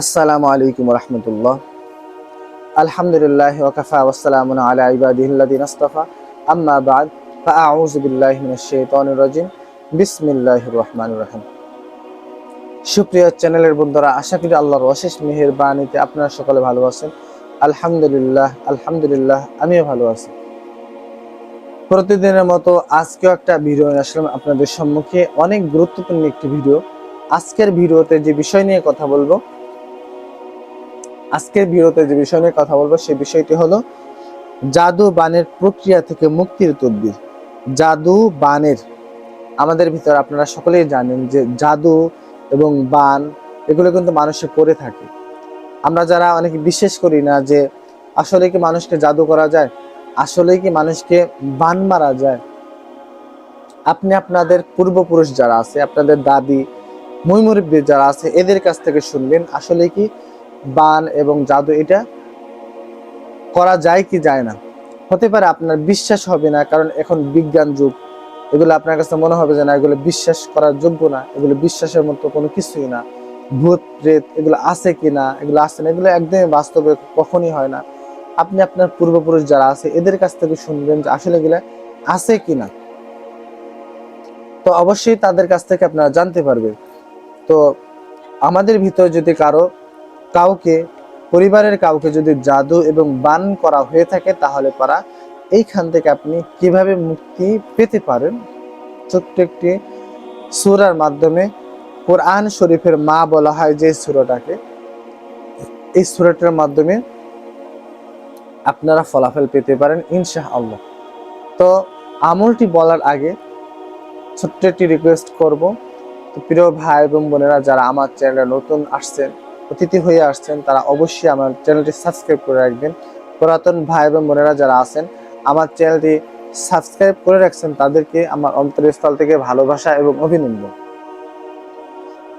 আসসালামু আলাইকুম রহমতুল্লাহ। আলহামদুলিল্লাহ ওকাফা ওয়াসালামুন আলা ইবাদিহিল্লাদিন আস্তাফা। শাইতানির রাজিম। বিসমিল্লাহির রহমানির রহিম। সুপ্রিয় চ্যানেলের বন্ধুরা, আশা করি আল্লাহর অশেষ মেহেরবানিতে আপনারা সকলে ভালো আছেন। আলহামদুলিল্লাহ আলহামদুলিল্লাহ, আমিও ভালো আছি। প্রতিদিনের মতো আজকেও একটা ভিডিও আসলাম আপনাদের সম্মুখে। অনেক গুরুত্বপূর্ণ একটি ভিডিও। আজকের ভিডিওতে যে বিষয় নিয়ে কথা বলব আজকের ভিডিওতে যে বিষয় নিয়ে কথা বলব, সেই বিষয়টি হলো জাদু বানের প্রক্রিয়া থেকে মুক্তির তদবির। জাদু বানের, আমাদের ভিতর আপনারা সকলেই জানেন যে জাদু এবং বান, এগুলো কিন্তু মানুষে করে থাকে। আমরা যারা অনেকে বিশ্বাস করি না যে আসলে কি মানুষকে জাদু করা যায় আসলে কি মানুষকে বান মারা যায়। আপনি আপনাদের পূর্বপুরুষ যারা আছে, আপনাদের দাদি মুইমুরব্বী যারা আছে, এদের কাছ থেকে শুনবেন আসলে কি বান এবং জাদু, এটা করা যায় কি যায় না? হতে পারে আপনার বিশ্বাস হবে না, কারণ এখন বিজ্ঞান যুগ। এগুলো আপনার কাছে মনে হবে যে না, এগুলো বিশ্বাস করার যোগ্য না, এগুলো বিশ্বাসের মতো কোনো কিছুই না। ভূত, প্রেত, এগুলো আছে কি না, এগুলো আছে না, এগুলো একদমই বাস্তবে কখনই হয় না। আপনি আপনার পূর্বপুরুষ যারা আছে, এদের কাছ থেকে শুনবেন যে আসলে এগুলো আছে কি না। তো অবশ্যই তাদের কাছ থেকে আপনারা জানতে পারবেন। তো আমাদের ভিতরে যদি কারও কাউকে, পরিবারের কাউকে যদি জাদু এবং বান করা হয়ে থাকে তাহলে পারা, এইখান থেকে আপনি কীভাবে মুক্তি পেতে পারেন? ছোট্ট একটি সুরার মাধ্যমে কোরআন শরীফের মা বলা হয় যে সুরাটাকে। এই সুরাটার মাধ্যমে আপনারা ফলাফল পেতে পারেন ইনশাহ আল্লাহ তো আমলটি বলার আগে ছোট্ট একটি রিকোয়েস্ট করব। তো প্রিয় ভাই এবং বোনেরা যারা আমার চ্যানেলে নতুন আসছেন অতিথি হয়ে আসছেন, তারা অবশ্যই আমার চ্যানেলটি সাবস্ক্রাইব করে রাখবেন। পুরাতন ভাই এবং বোনেরা যারা আছেন, আমার চ্যানেলটি সাবস্ক্রাইব করে রাখছেন, তাদেরকে আমার অন্তরস্থল থেকে ভালোবাসা এবং অভিনন্দন।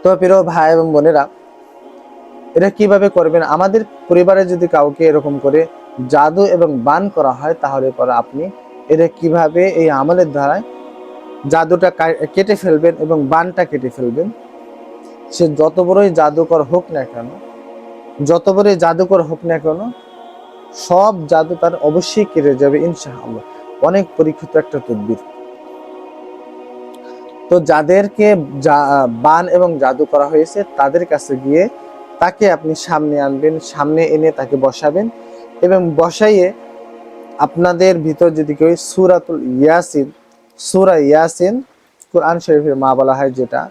তো প্রিয় ভাই এবং বোনেরা, এটা কীভাবে করবেন? আমাদের পরিবারে যদি কাউকে এরকম করে জাদু এবং বান করা হয়, তাহলে পরে আপনি এটা কীভাবে এই আমলের দ্বারায় জাদুটা কেটে ফেলবেন এবং বানটা কেটে ফেলবেন? সে যত বড়ই জাদুকর হোক না কেন, যত বড়ই জাদুকর হোক না কেন, সব জাদু তার অবশ্যই কেটে যাবে, ইনশাআল্লাহ। অনেক পরীক্ষিত একটা তদবির। তো যাদেরকে বান এবং জাদু করা হয়েছে, তাদের কাছে গিয়ে তাকে আপনি সামনে আনবেন, সামনে এনে তাকে বসাবেন এবং বসাইয়ে আপনাদের ভিতর যদি কেউ সুরাতুল ইয়াসিন, সুরা ইয়াসিন, কোরআন শরীফের মা বলা হয় যেটা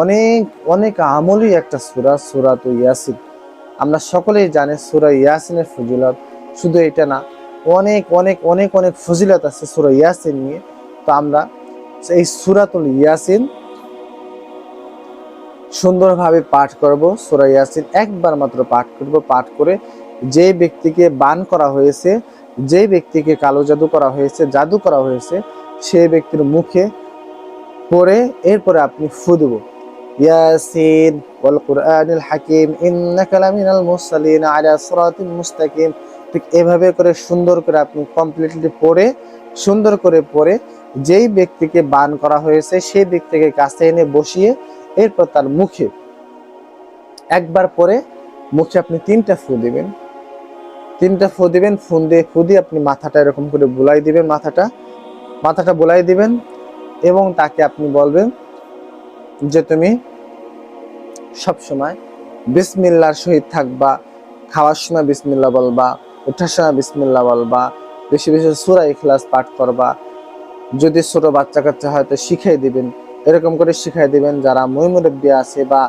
অনেক অনেক আমলি একটা সুরা, সুরাত ইয়াসিন। আমরা সকলেই জানি সুরা ইয়াসিনের ফজিলত শুধু এটা না, অনেক অনেক অনেক অনেক ফজিলত আছে সুরা ইয়াসিন নিয়ে। তো আমরা এই সুরাতুল ইয়াসিন সুন্দরভাবে পাঠ করব, সুরা ইয়াসিন একবার মাত্র পাঠ করব, পাঠ করে যে ব্যক্তিকে বান করা হয়েছে, যে ব্যক্তিকে কালো জাদু করা হয়েছে, জাদু করা হয়েছে সেই ব্যক্তির মুখে পরে এরপরে আপনি ফু ওয়াল কুরআনিল হাকিম ইন্নাকা লামিনাল মুরসালিন আলা সিরাতিন মুস্তাকিম ঠিক এভাবে করে সুন্দর করে আপনি কমপ্লিটলি পড়ে, সুন্দর করে পড়ে যেই ব্যক্তিকে বান করা হয়েছে সেই ব্যক্তিকে কাছে এনে বসিয়ে এরপর তার মুখে একবার পরে মুখে আপনি তিনটা ফু দিবেন। তিনটা ফু দিবেন ফোন দিয়ে, ফু দিয়ে আপনি মাথাটা এরকম করে বুলাই দিবেন মাথাটা। মাথাটা বুলাই দিবেন এবং তাকে আপনি বলবেন যে তুমি সব সময় বিসমিল্লার সহিত থাকবা, খাওয়ার সময় বিসমিল্লা বলবা, ওঠার সময় বিসমিল্লা বলবা, বেশি বেশি সুরা ইখলাস পাঠ করবা। যদি ছোট বাচ্চা কাচ্চা হয়তো শিখাই দিবেন, এরকম করে শিখাই দিবেন যারা মহিমুরব্বী আছে বা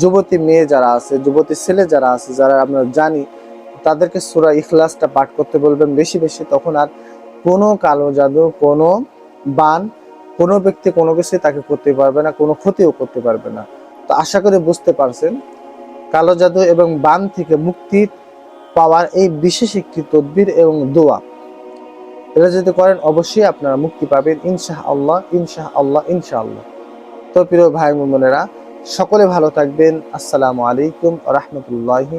যুবতী মেয়ে যারা আছে, যুবতী ছেলে যারা আছে, যারা আমরা জানি, তাদেরকে সুরা ইখলাসটা পাঠ করতে বলবেন বেশি বেশি, তখন আর কোনো কালো জাদু, কোনো বান কোনো ব্যক্তি কোনো কিছু তাকে করতে পারবে না, কোনো ক্ষতিও করতে পারবে না। তো আশা করি বুঝতে পারছেন, কালো জাদু এবং বান থেকে মুক্তি পাওয়ার এই বিশেষ একটি তদবির এবং দোয়া। এটা যদি করেন, অবশ্যই আপনারা মুক্তি পাবেন ইনশাহ আল্লাহ ইনশাহ আল্লাহ ইনশাহ আল্লাহ তো প্রিয় ভাই বোনেরা, সকলে ভালো থাকবেন। আসসালামু আলাইকুম রহমতুল্লাহি